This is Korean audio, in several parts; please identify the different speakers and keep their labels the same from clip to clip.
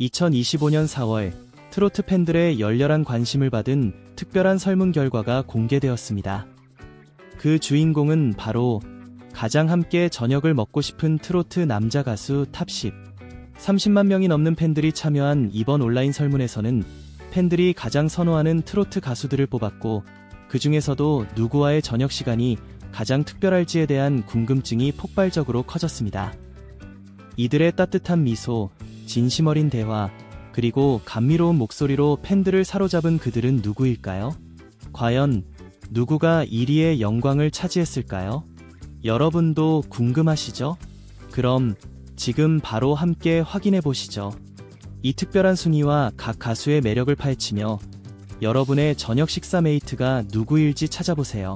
Speaker 1: 2025년 4월 트로트 팬들의 열렬한 관심을 받은 특별한 설문 결과가 공개되었습니다. 그 주인공은 바로 가장 함께 저녁을 먹고 싶은 트로트 남자 가수 탑10. 30만 명이 넘는 팬들이 참여한 이번 온라인 설문에서는 팬들이 가장 선호하는 트로트 가수들을 뽑았고 그 중에서도 누구와의 저녁 시간이 가장 특별할지에 대한 궁금증이 폭발적으로 커졌습니다. 이들의 따뜻한 미소, 진심 어린 대화, 그리고 감미로운 목소리로 팬들을 사로잡은 그들은 누구일까요? 과연 누구가 1위의 영광을 차지했을까요? 여러분도 궁금하시죠? 그럼 지금 바로 함께 확인해 보시죠. 이 특별한 순위와 각 가수의 매력을 파헤치며 여러분의 저녁 식사 메이트가 누구일지 찾아보세요.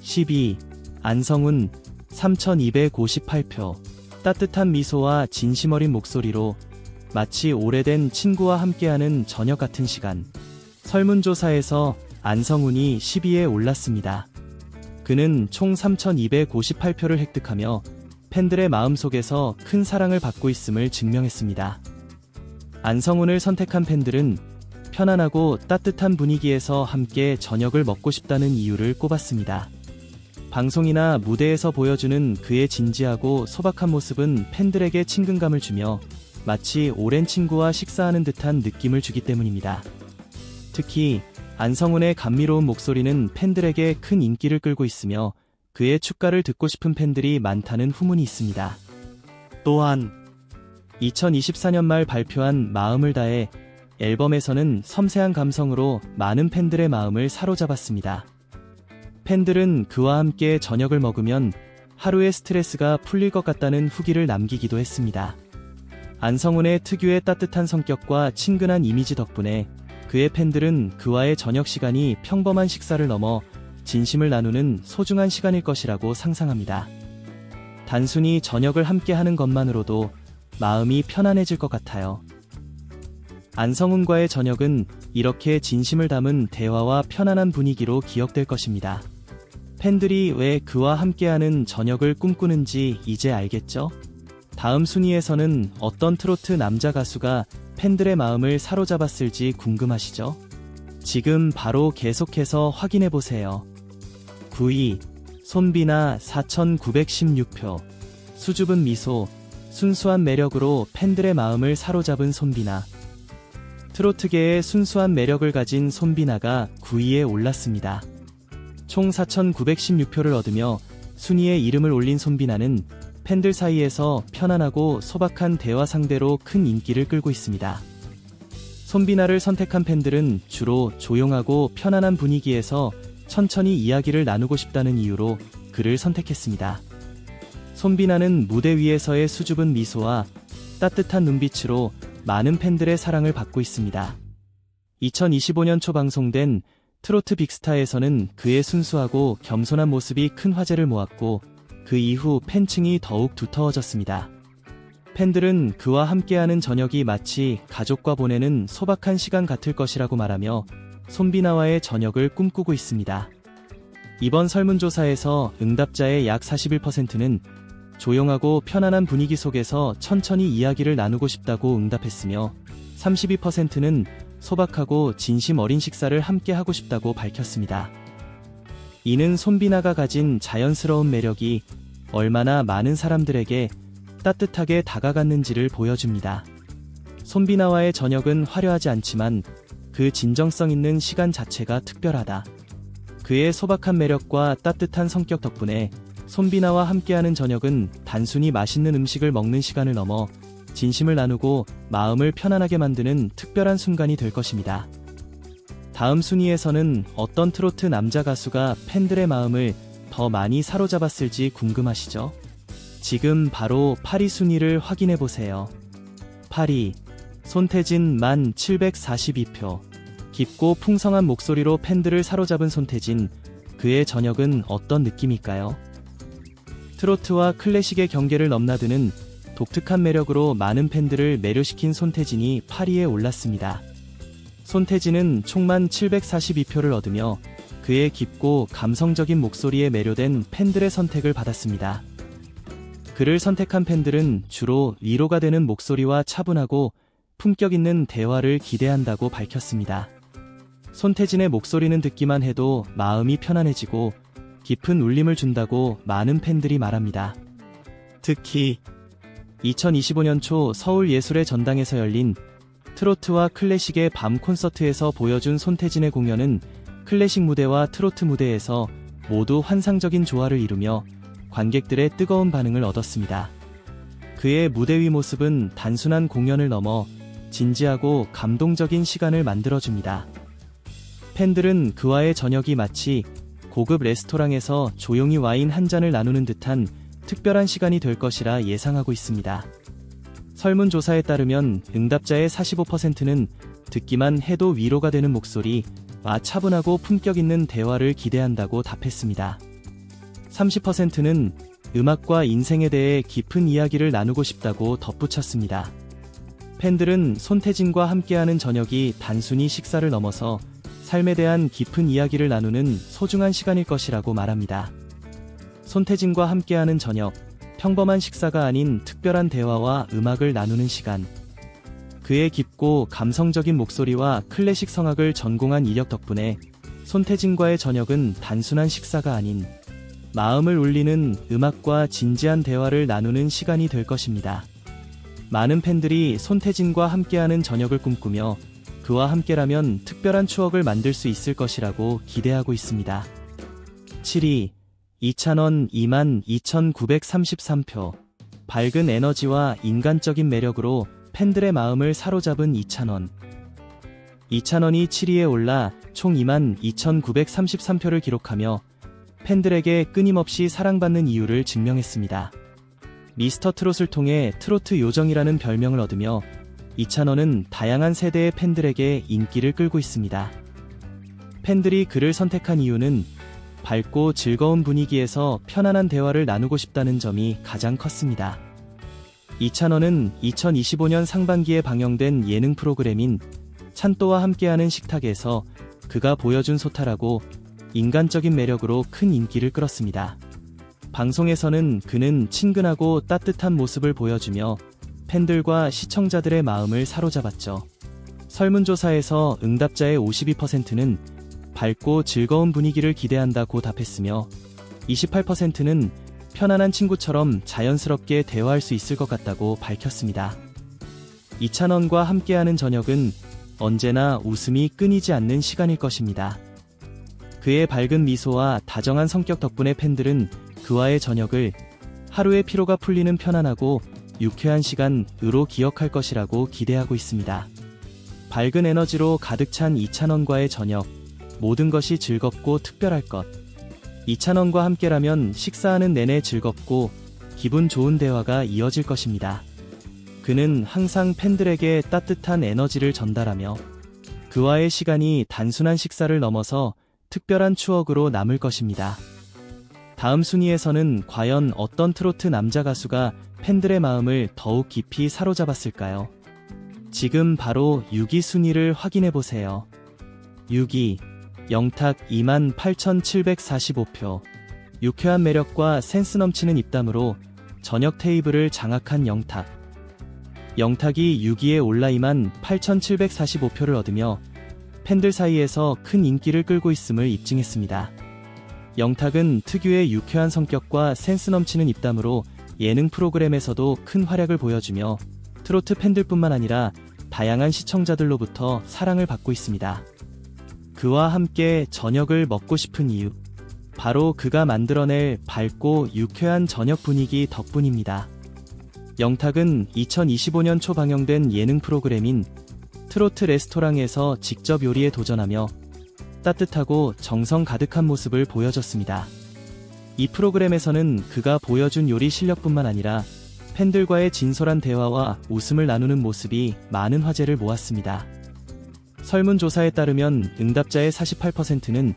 Speaker 1: 12. 안성훈 3258표 따뜻한 미소와 진심 어린 목소리로 마치 오래된 친구와 함께하는 저녁 같은 시간. 설문조사에서 안성훈이 10위에 올랐습니다. 그는 총 3258표를 획득하며 팬들의 마음속에서 큰 사랑을 받고 있음을 증명했습니다. 안성훈을 선택한 팬들은 편안하고 따뜻한 분위기에서 함께 저녁을 먹고 싶다는 이유를 꼽았습니다. 방송이나 무대에서 보여주는 그의 진지하고 소박한 모습은 팬들에게 친근감을 주며 마치 오랜 친구와 식사하는 듯한 느낌을 주기 때문입니다. 특히 안성훈의 감미로운 목소리는 팬들에게 큰 인기를 끌고 있으며 그의 축가를 듣고 싶은 팬들이 많다는 후문이 있습니다. 또한 2024년 말 발표한 마음을 다해 앨범에서는 섬세한 감성으로 많은 팬들의 마음을 사로잡았습니다. 팬들은 그와 함께 저녁을 먹으면 하루의 스트레스가 풀릴 것 같다는 후기를 남기기도 했습니다. 안성훈의 특유의 따뜻한 성격과 친근한 이미지 덕분에 그의 팬들은 그와의 저녁 시간이 평범한 식사를 넘어 진심을 나누는 소중한 시간일 것이라고 상상합니다. 단순히 저녁을 함께 하는 것만으로도 마음이 편안해질 것 같아요. 안성훈과의 저녁은 이렇게 진심을 담은 대화와 편안한 분위기로 기억될 것입니다. 팬들이 왜 그와 함께하는 저녁을 꿈꾸는지 이제 알겠죠? 다음 순위에서는 어떤 트로트 남자 가수가 팬들의 마음을 사로잡았을지 궁금하시죠? 지금 바로 계속해서 확인해 보세요. 9위 손비나 4916표 수줍은 미소, 순수한 매력으로 팬들의 마음을 사로잡은 손비나 트로트계의 순수한 매력을 가진 손비나가 9위에 올랐습니다. 총 4,916표를 얻으며 순위에 이름을 올린 손비나는 팬들 사이에서 편안하고 소박한 대화 상대로 큰 인기를 끌고 있습니다. 손비나를 선택한 팬들은 주로 조용하고 편안한 분위기에서 천천히 이야기를 나누고 싶다는 이유로 그를 선택했습니다. 손비나는 무대 위에서의 수줍은 미소와 따뜻한 눈빛으로 많은 팬들의 사랑을 받고 있습니다. 2025년 초 방송된 트로트 빅스타에서는 그의 순수하고 겸손한 모습이 큰 화제를 모았고 그 이후 팬층이 더욱 두터워졌습니다. 팬들은 그와 함께하는 저녁이 마치 가족과 보내는 소박한 시간 같을 것이라고 말하며 손비나와의 저녁을 꿈꾸고 있습니다. 이번 설문조사에서 응답자의 약 41%는 조용하고 편안한 분위기 속에서 천천히 이야기를 나누고 싶다고 응답했으며 32%는 소박하고 진심 어린 식사를 함께 하고 싶다고 밝혔습니다. 이는 손비나가 가진 자연스러운 매력이 얼마나 많은 사람들에게 따뜻하게 다가갔는지를 보여줍니다. 손비나와의 저녁은 화려하지 않지만 그 진정성 있는 시간 자체가 특별하다. 그의 소박한 매력과 따뜻한 성격 덕분에 손비나와 함께하는 저녁은 단순히 맛있는 음식을 먹는 시간을 넘어 진심을 나누고 마음을 편안하게 만드는 특별한 순간이 될 것입니다. 다음 순위에서는 어떤 트로트 남자 가수가 팬들의 마음을 더 많이 사로잡았을지 궁금하시죠? 지금 바로 8위 순위를 확인해 보세요. 8위 손태진 1742표 깊고 풍성한 목소리로 팬들을 사로잡은 손태진 그의 저녁은 어떤 느낌일까요? 트로트와 클래식의 경계를 넘나드는 독특한 매력으로 많은 팬들을 매료시킨 손태진이 8위에 올랐습니다. 손태진은 총만 742표를 얻으며 그의 깊고 감성적인 목소리에 매료된 팬들의 선택을 받았습니다. 그를 선택한 팬들은 주로 위로가 되는 목소리와 차분하고 품격 있는 대화를 기대한다고 밝혔습니다. 손태진의 목소리는 듣기만 해도 마음이 편안해지고 깊은 울림을 준다고 많은 팬들이 말합니다. 특히 2025년 초 서울예술의 전당에서 열린 트로트와 클래식의 밤 콘서트에서 보여준 손태진의 공연은 클래식 무대와 트로트 무대에서 모두 환상적인 조화를 이루며 관객들의 뜨거운 반응을 얻었습니다. 그의 무대 위 모습은 단순한 공연을 넘어 진지하고 감동적인 시간을 만들어줍니다. 팬들은 그와의 저녁이 마치 고급 레스토랑에서 조용히 와인 한 잔을 나누는 듯한 특별한 시간이 될 것이라 예상하고 있습니다. 설문조사에 따르면 응답자의 45%는 듣기만 해도 위로가 되는 목소리, 와 차분하고 품격 있는 대화를 기대한다고 답했습니다. 30%는 음악과 인생에 대해 깊은 이야기를 나누고 싶다고 덧붙였습니다. 팬들은 손태진과 함께하는 저녁이 단순히 식사를 넘어서 삶에 대한 깊은 이야기를 나누는 소중한 시간일 것이라고 말합니다. 손태진과 함께하는 저녁, 평범한 식사가 아닌 특별한 대화와 음악을 나누는 시간. 그의 깊고 감성적인 목소리와 클래식 성악을 전공한 이력 덕분에 손태진과의 저녁은 단순한 식사가 아닌 마음을 울리는 음악과 진지한 대화를 나누는 시간이 될 것입니다. 많은 팬들이 손태진과 함께하는 저녁을 꿈꾸며 그와 함께라면 특별한 추억을 만들 수 있을 것이라고 기대하고 있습니다. 7위 이찬원 22,933표 밝은 에너지와 인간적인 매력으로 팬들의 마음을 사로잡은 이찬원. 이찬원이 7위에 올라 총 22,933표를 기록하며 팬들에게 끊임없이 사랑받는 이유를 증명했습니다. 미스터 트롯을 통해 트로트 요정이라는 별명을 얻으며 이찬원은 다양한 세대의 팬들에게 인기를 끌고 있습니다. 팬들이 그를 선택한 이유는 밝고 즐거운 분위기에서 편안한 대화를 나누고 싶다는 점이 가장 컸습니다. 이찬원은 2025년 상반기에 방영된 예능 프로그램인 찬또와 함께하는 식탁에서 그가 보여준 소탈하고 인간적인 매력으로 큰 인기를 끌었습니다. 방송에서는 그는 친근하고 따뜻한 모습을 보여주며 팬들과 시청자들의 마음을 사로잡았죠. 설문조사에서 응답자의 52%는 밝고 즐거운 분위기를 기대한다고 답했으며 28%는 편안한 친구처럼 자연스럽게 대화할 수 있을 것 같다고 밝혔습니다. 이찬원과 함께하는 저녁은 언제나 웃음이 끊이지 않는 시간일 것입니다. 그의 밝은 미소와 다정한 성격 덕분에 팬들은 그와의 저녁을 하루의 피로가 풀리는 편안하고 유쾌한 시간으로 기억할 것이라고 기대하고 있습니다. 밝은 에너지로 가득 찬 이찬원과의 저녁, 모든 것이 즐겁고 특별할 것. 이찬원과 함께라면 식사하는 내내 즐겁고 기분 좋은 대화가 이어질 것입니다. 그는 항상 팬들에게 따뜻한 에너지를 전달하며 그와의 시간이 단순한 식사를 넘어서 특별한 추억으로 남을 것입니다. 다음 순위에서는 과연 어떤 트로트 남자 가수가 팬들의 마음을 더욱 깊이 사로잡았을까요? 지금 바로 6위 순위를 확인해 보세요. 6위 영탁 28,745표 유쾌한 매력과 센스 넘치는 입담으로 저녁 테이블을 장악한 영탁 영탁이 6위에 올라 28,745표를 얻으며 팬들 사이에서 큰 인기를 끌고 있음을 입증했습니다. 영탁은 특유의 유쾌한 성격과 센스 넘치는 입담으로 예능 프로그램에서도 큰 활약을 보여주며 트로트 팬들뿐만 아니라 다양한 시청자들로부터 사랑을 받고 있습니다. 그와 함께 저녁을 먹고 싶은 이유. 바로 그가 만들어낼 밝고 유쾌한 저녁 분위기 덕분입니다. 영탁은 2025년 초 방영된 예능 프로그램인 트로트 레스토랑에서 직접 요리에 도전하며 따뜻하고 정성 가득한 모습을 보여줬습니다. 이 프로그램에서는 그가 보여준 요리 실력뿐만 아니라 팬들과의 진솔한 대화와 웃음을 나누는 모습이 많은 화제를 모았습니다. 설문조사에 따르면 응답자의 48%는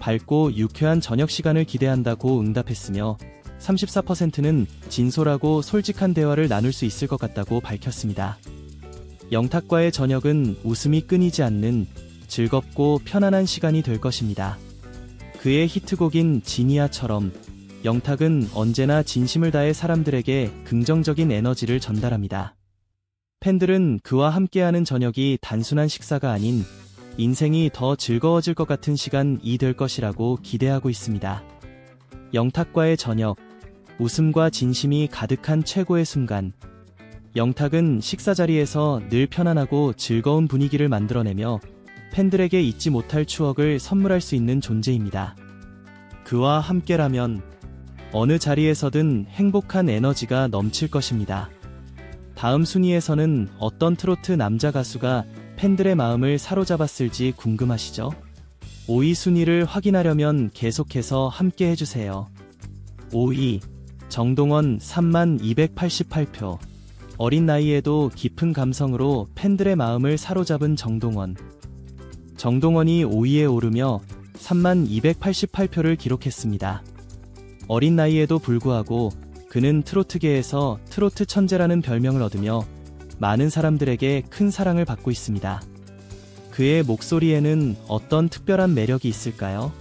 Speaker 1: 밝고 유쾌한 저녁 시간을 기대한다고 응답했으며 34%는 진솔하고 솔직한 대화를 나눌 수 있을 것 같다고 밝혔습니다. 영탁과의 저녁은 웃음이 끊이지 않는 즐겁고 편안한 시간이 될 것입니다. 그의 히트곡인 지니아처럼 영탁은 언제나 진심을 다해 사람들에게 긍정적인 에너지를 전달합니다. 팬들은 그와 함께하는 저녁이 단순한 식사가 아닌 인생이 더 즐거워질 것 같은 시간이 될 것이라고 기대하고 있습니다. 영탁과의 저녁, 웃음과 진심이 가득한 최고의 순간. 영탁은 식사 자리에서 늘 편안하고 즐거운 분위기를 만들어내며 팬들에게 잊지 못할 추억을 선물할 수 있는 존재입니다. 그와 함께라면 어느 자리에서든 행복한 에너지가 넘칠 것입니다. 다음 순위에서는 어떤 트로트 남자 가수가 팬들의 마음을 사로잡았을지 궁금하시죠? 5위 순위를 확인하려면 계속해서 함께 해주세요. 5위 정동원 3만 288표 어린 나이에도 깊은 감성으로 팬들의 마음을 사로잡은 정동원 정동원이 5위에 오르며 3만 288표를 기록했습니다. 어린 나이에도 불구하고 그는 트로트계에서 트로트 천재라는 별명을 얻으며 많은 사람들에게 큰 사랑을 받고 있습니다. 그의 목소리에는 어떤 특별한 매력이 있을까요?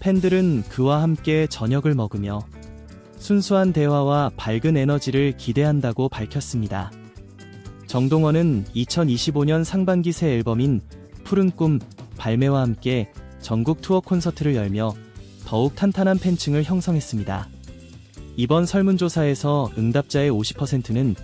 Speaker 1: 팬들은 그와 함께 저녁을 먹으며 순수한 대화와 밝은 에너지를 기대한다고 밝혔습니다. 정동원은 2025년 상반기 새 앨범인 푸른 꿈 발매와 함께 전국 투어 콘서트를 열며 더욱 탄탄한 팬층을 형성했습니다. 이번 설문조사에서 응답자의 50%는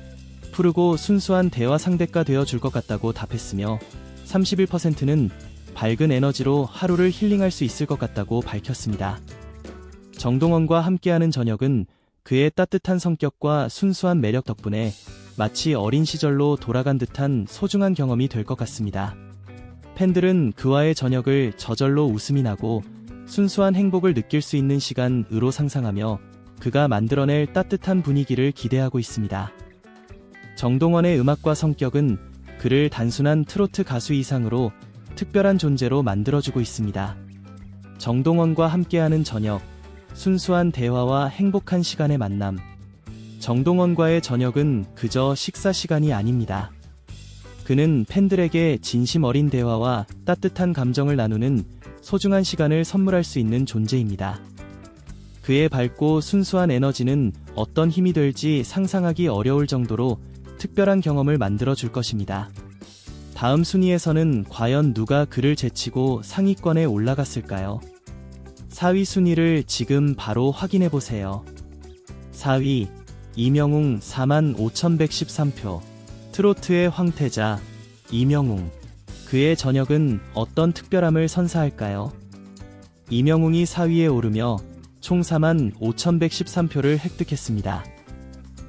Speaker 1: 푸르고 순수한 대화 상대가 되어 줄 것 같다고 답했으며 31%는 밝은 에너지로 하루를 힐링할 수 있을 것 같다고 밝혔습니다. 정동원과 함께하는 저녁은 그의 따뜻한 성격과 순수한 매력 덕분에 마치 어린 시절로 돌아간 듯한 소중한 경험이 될 것 같습니다. 팬들은 그와의 저녁을 저절로 웃음이 나고 순수한 행복을 느낄 수 있는 시간으로 상상하며 그가 만들어낼 따뜻한 분위기를 기대하고 있습니다. 정동원의 음악과 성격은 그를 단순한 트로트 가수 이상으로 특별한 존재로 만들어주고 있습니다. 정동원과 함께하는 저녁, 순수한 대화와 행복한 시간의 만남. 정동원과의 저녁은 그저 식사 시간이 아닙니다. 그는 팬들에게 진심 어린 대화와 따뜻한 감정을 나누는 소중한 시간을 선물할 수 있는 존재입니다. 그의 밝고 순수한 에너지는 어떤 힘이 될지 상상하기 어려울 정도로 특별한 경험을 만들어 줄 것입니다. 다음 순위에서는 과연 누가 그를 제치고 상위권에 올라갔을까요? 4위 순위를 지금 바로 확인해 보세요. 4위 이명웅 45,113표 트로트의 황태자 이명웅 그의 저녁은 어떤 특별함을 선사할까요? 이명웅이 4위에 오르며 총 4만 5,113표를 획득했습니다.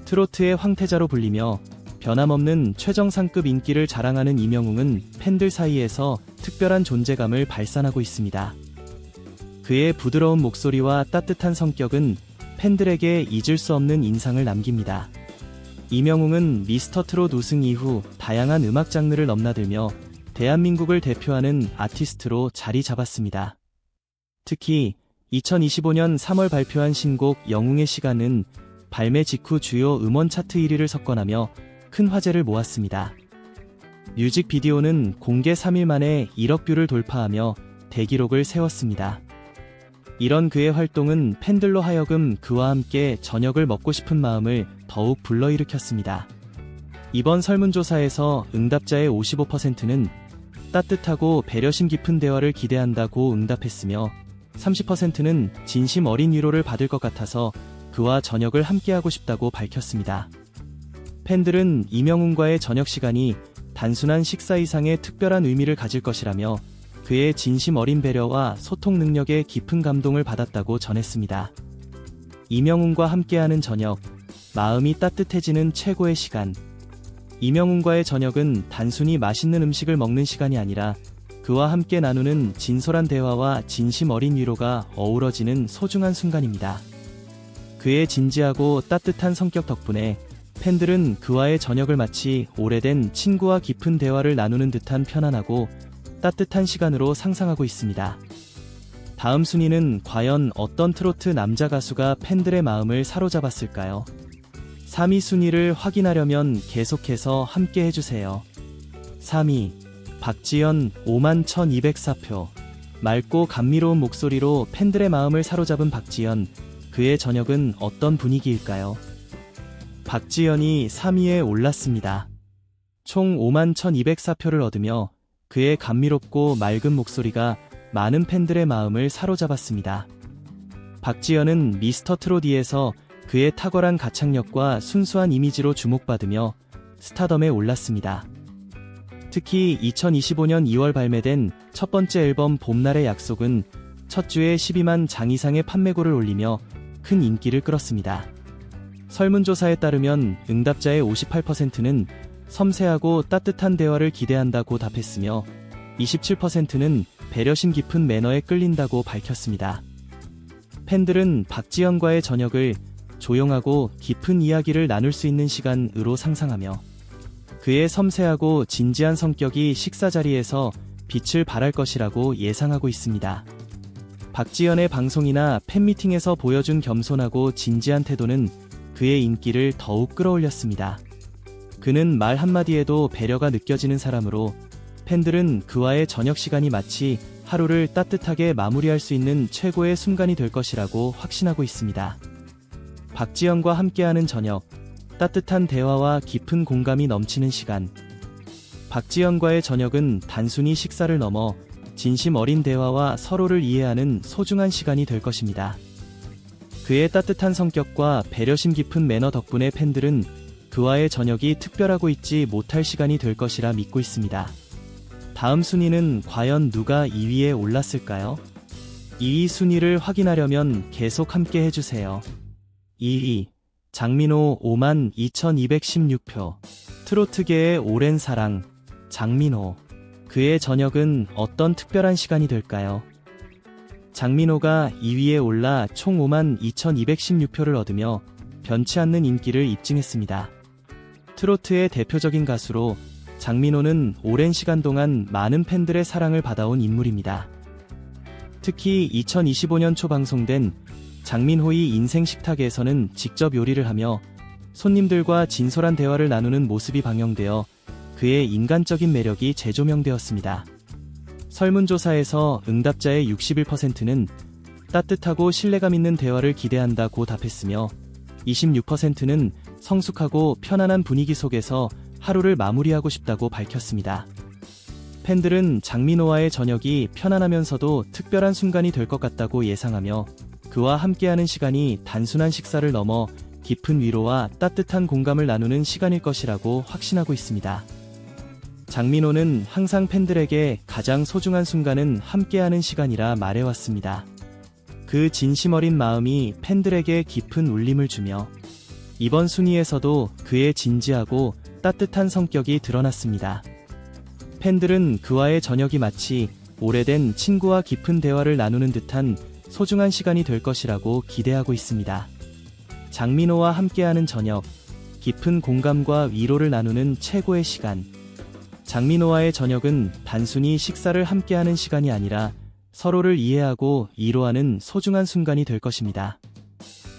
Speaker 1: 트로트의 황태자로 불리며 변함없는 최정상급 인기를 자랑하는 이명웅은 팬들 사이에서 특별한 존재감을 발산하고 있습니다. 그의 부드러운 목소리와 따뜻한 성격은 팬들에게 잊을 수 없는 인상을 남깁니다. 이명웅은 미스터 트롯 우승 이후 다양한 음악 장르를 넘나들며 대한민국을 대표하는 아티스트로 자리 잡았습니다. 특히 2025년 3월 발표한 신곡 영웅의 시간은 발매 직후 주요 음원 차트 1위를 석권하며 큰 화제를 모았습니다. 뮤직비디오는 공개 3일 만에 1억 뷰를 돌파하며 대기록을 세웠습니다. 이런 그의 활동은 팬들로 하여금 그와 함께 저녁을 먹고 싶은 마음을 더욱 불러일으켰습니다. 이번 설문조사에서 응답자의 55%는 따뜻하고 배려심 깊은 대화를 기대한다고 응답했으며 30%는 진심 어린 위로를 받을 것 같아서 그와 저녁을 함께하고 싶다고 밝혔습니다. 팬들은 이명훈과의 저녁 시간이 단순한 식사 이상의 특별한 의미를 가질 것이라며 그의 진심 어린 배려와 소통 능력에 깊은 감동을 받았다고 전했습니다. 이명훈과 함께하는 저녁, 마음이 따뜻해지는 최고의 시간. 이명훈과의 저녁은 단순히 맛있는 음식을 먹는 시간이 아니라 그와 함께 나누는 진솔한 대화와 진심 어린 위로가 어우러지는 소중한 순간입니다. 그의 진지하고 따뜻한 성격 덕분에 팬들은 그와의 저녁을 마치 오래된 친구와 깊은 대화를 나누는 듯한 편안하고 따뜻한 시간으로 상상하고 있습니다. 다음 순위는 과연 어떤 트로트 남자 가수가 팬들의 마음을 사로잡았을까요? 3위 순위를 확인하려면 계속해서 함께 해주세요. 3위 박지연 5만 1204표 맑고 감미로운 목소리로 팬들의 마음을 사로잡은 박지연 그의 저녁은 어떤 분위기일까요? 박지연이 3위에 올랐습니다. 총 5만 1204표를 얻으며 그의 감미롭고 맑은 목소리가 많은 팬들의 마음을 사로잡았습니다. 박지현은 미스터 트로디에서 그의 탁월한 가창력과 순수한 이미지로 주목받으며 스타덤에 올랐습니다. 특히 2025년 2월 발매된 첫 번째 앨범 봄날의 약속은 첫 주에 12만 장 이상의 판매고를 올리며 큰 인기를 끌었습니다. 설문조사에 따르면 응답자의 58%는 섬세하고 따뜻한 대화를 기대한다고 답했으며 27%는 배려심 깊은 매너에 끌린다고 밝혔습니다. 팬들은 박지현과의 저녁을 조용하고 깊은 이야기를 나눌 수 있는 시간으로 상상하며 그의 섬세하고 진지한 성격이 식사 자리에서 빛을 발할 것이라고 예상하고 있습니다. 박지현의 방송이나 팬미팅에서 보여준 겸손하고 진지한 태도는 그의 인기를 더욱 끌어올렸습니다. 그는 말 한마디에도 배려가 느껴지는 사람으로 팬들은 그와의 저녁 시간이 마치 하루를 따뜻하게 마무리할 수 있는 최고의 순간이 될 것이라고 확신하고 있습니다. 박지현과 함께하는 저녁, 따뜻한 대화와 깊은 공감이 넘치는 시간. 박지현과의 저녁은 단순히 식사를 넘어 진심 어린 대화와 서로를 이해하는 소중한 시간이 될 것입니다. 그의 따뜻한 성격과 배려심 깊은 매너 덕분에 팬들은 그와의 저녁이 특별하고 있지 못할 시간이 될 것이라 믿고 있습니다. 다음 순위는 과연 누가 2위에 올랐을까요? 2위 순위를 확인하려면 계속 함께 해주세요. 2위 장민호 5만 2216표 트로트계의 오랜 사랑 장민호 그의 저녁은 어떤 특별한 시간이 될까요? 장민호가 2위에 올라 총 5만 2216표를 얻으며 변치 않는 인기를 입증했습니다. 트로트의 대표적인 가수로 장민호는 오랜 시간 동안 많은 팬들의 사랑을 받아온 인물입니다. 특히 2025년 초 방송된 장민호의 인생 식탁에서는 직접 요리를 하며 손님들과 진솔한 대화를 나누는 모습이 방영되어 그의 인간적인 매력이 재조명되었습니다. 설문조사에서 응답자의 61%는 따뜻하고 신뢰감 있는 대화를 기대한다고 답했으며 26%는 성숙하고 편안한 분위기 속에서 하루를 마무리하고 싶다고 밝혔습니다. 팬들은 장민호와의 저녁이 편안하면서도 특별한 순간이 될 것 같다고 예상하며 그와 함께하는 시간이 단순한 식사를 넘어 깊은 위로와 따뜻한 공감을 나누는 시간일 것이라고 확신하고 있습니다. 장민호는 항상 팬들에게 가장 소중한 순간은 함께하는 시간이라 말해왔습니다. 그 진심 어린 마음이 팬들에게 깊은 울림을 주며 이번 순위에서도 그의 진지하고 따뜻한 성격이 드러났습니다. 팬들은 그와의 저녁이 마치 오래된 친구와 깊은 대화를 나누는 듯한 소중한 시간이 될 것이라고 기대하고 있습니다. 장민호와 함께하는 저녁, 깊은 공감과 위로를 나누는 최고의 시간. 장민호와의 저녁은 단순히 식사를 함께하는 시간이 아니라 서로를 이해하고 위로하는 소중한 순간이 될 것입니다.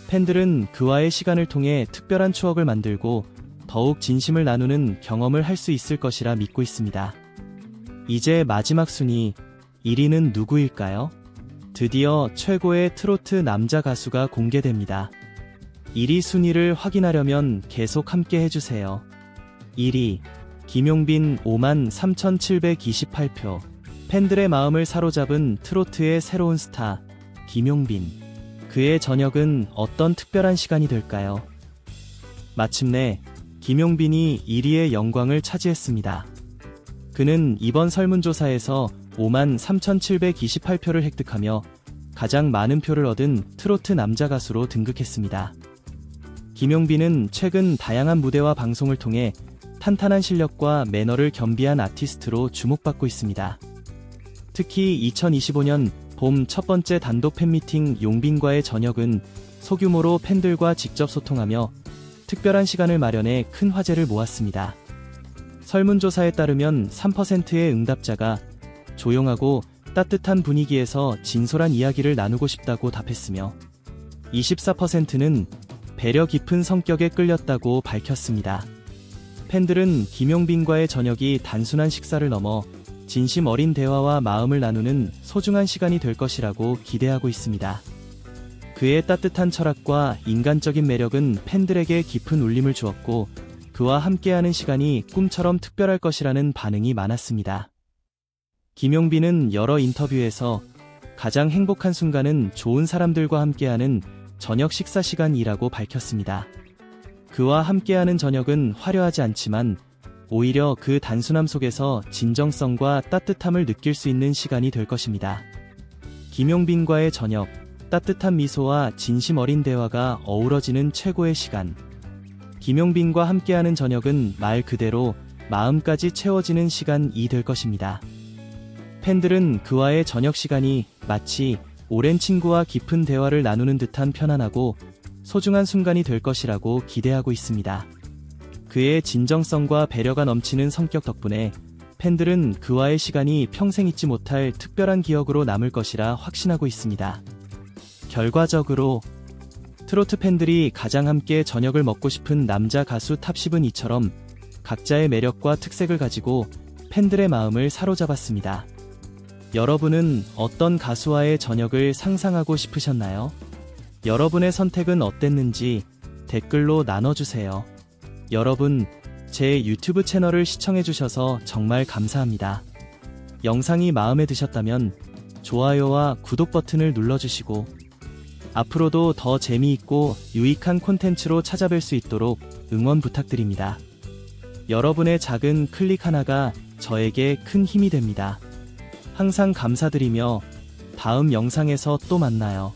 Speaker 1: 팬들은 그와의 시간을 통해 특별한 추억을 만들고 더욱 진심을 나누는 경험을 할 수 있을 것이라 믿고 있습니다. 이제 마지막 순위 1위는 누구일까요? 드디어 최고의 트로트 남자 가수가 공개됩니다. 1위 순위를 확인하려면 계속 함께 해주세요. 1위 김용빈 5만 3728표 팬들의 마음을 사로잡은 트로트의 새로운 스타 김용빈 그의 저녁은 어떤 특별한 시간이 될까요? 마침내 김용빈이 1위의 영광을 차지했습니다. 그는 이번 설문조사에서 5만 3,728표를 획득하며 가장 많은 표를 얻은 트로트 남자 가수로 등극했습니다. 김용빈은 최근 다양한 무대와 방송을 통해 탄탄한 실력과 매너를 겸비한 아티스트로 주목받고 있습니다. 특히 2025년 봄 첫 번째 단독 팬미팅 용빈과의 저녁은 소규모로 팬들과 직접 소통하며 특별한 시간을 마련해 큰 화제를 모았습니다. 설문조사에 따르면 3%의 응답자가 조용하고 따뜻한 분위기에서 진솔한 이야기를 나누고 싶다고 답했으며 24%는 배려 깊은 성격에 끌렸다고 밝혔습니다. 팬들은 김용빈과의 저녁이 단순한 식사를 넘어 진심 어린 대화와 마음을 나누는 소중한 시간이 될 것이라고 기대하고 있습니다. 그의 따뜻한 철학과 인간적인 매력은 팬들에게 깊은 울림을 주었고 그와 함께하는 시간이 꿈처럼 특별할 것이라는 반응이 많았습니다. 김용빈은 여러 인터뷰에서 가장 행복한 순간은 좋은 사람들과 함께하는 저녁 식사 시간이라고 밝혔습니다. 그와 함께하는 저녁은 화려하지 않지만 오히려 그 단순함 속에서 진정성과 따뜻함을 느낄 수 있는 시간이 될 것입니다. 김용빈과의 저녁, 따뜻한 미소와 진심 어린 대화가 어우러지는 최고의 시간. 김용빈과 함께하는 저녁은 말 그대로 마음까지 채워지는 시간이 될 것입니다. 팬들은 그와의 저녁 시간이 마치 오랜 친구와 깊은 대화를 나누는 듯한 편안하고 소중한 순간이 될 것이라고 기대하고 있습니다. 그의 진정성과 배려가 넘치는 성격 덕분에 팬들은 그와의 시간이 평생 잊지 못할 특별한 기억으로 남을 것이라 확신하고 있습니다. 결과적으로 트로트 팬들이 가장 함께 저녁을 먹고 싶은 남자 가수 탑10은 이처럼 각자의 매력과 특색을 가지고 팬들의 마음을 사로잡았습니다. 여러분은 어떤 가수와의 저녁을 상상하고 싶으셨나요? 여러분의 선택은 어땠는지 댓글로 나눠주세요. 여러분, 제 유튜브 채널을 시청해주셔서 정말 감사합니다. 영상이 마음에 드셨다면 좋아요와 구독 버튼을 눌러주시고 앞으로도 더 재미있고 유익한 콘텐츠로 찾아뵐 수 있도록 응원 부탁드립니다. 여러분의 작은 클릭 하나가 저에게 큰 힘이 됩니다. 항상 감사드리며 다음 영상에서 또 만나요.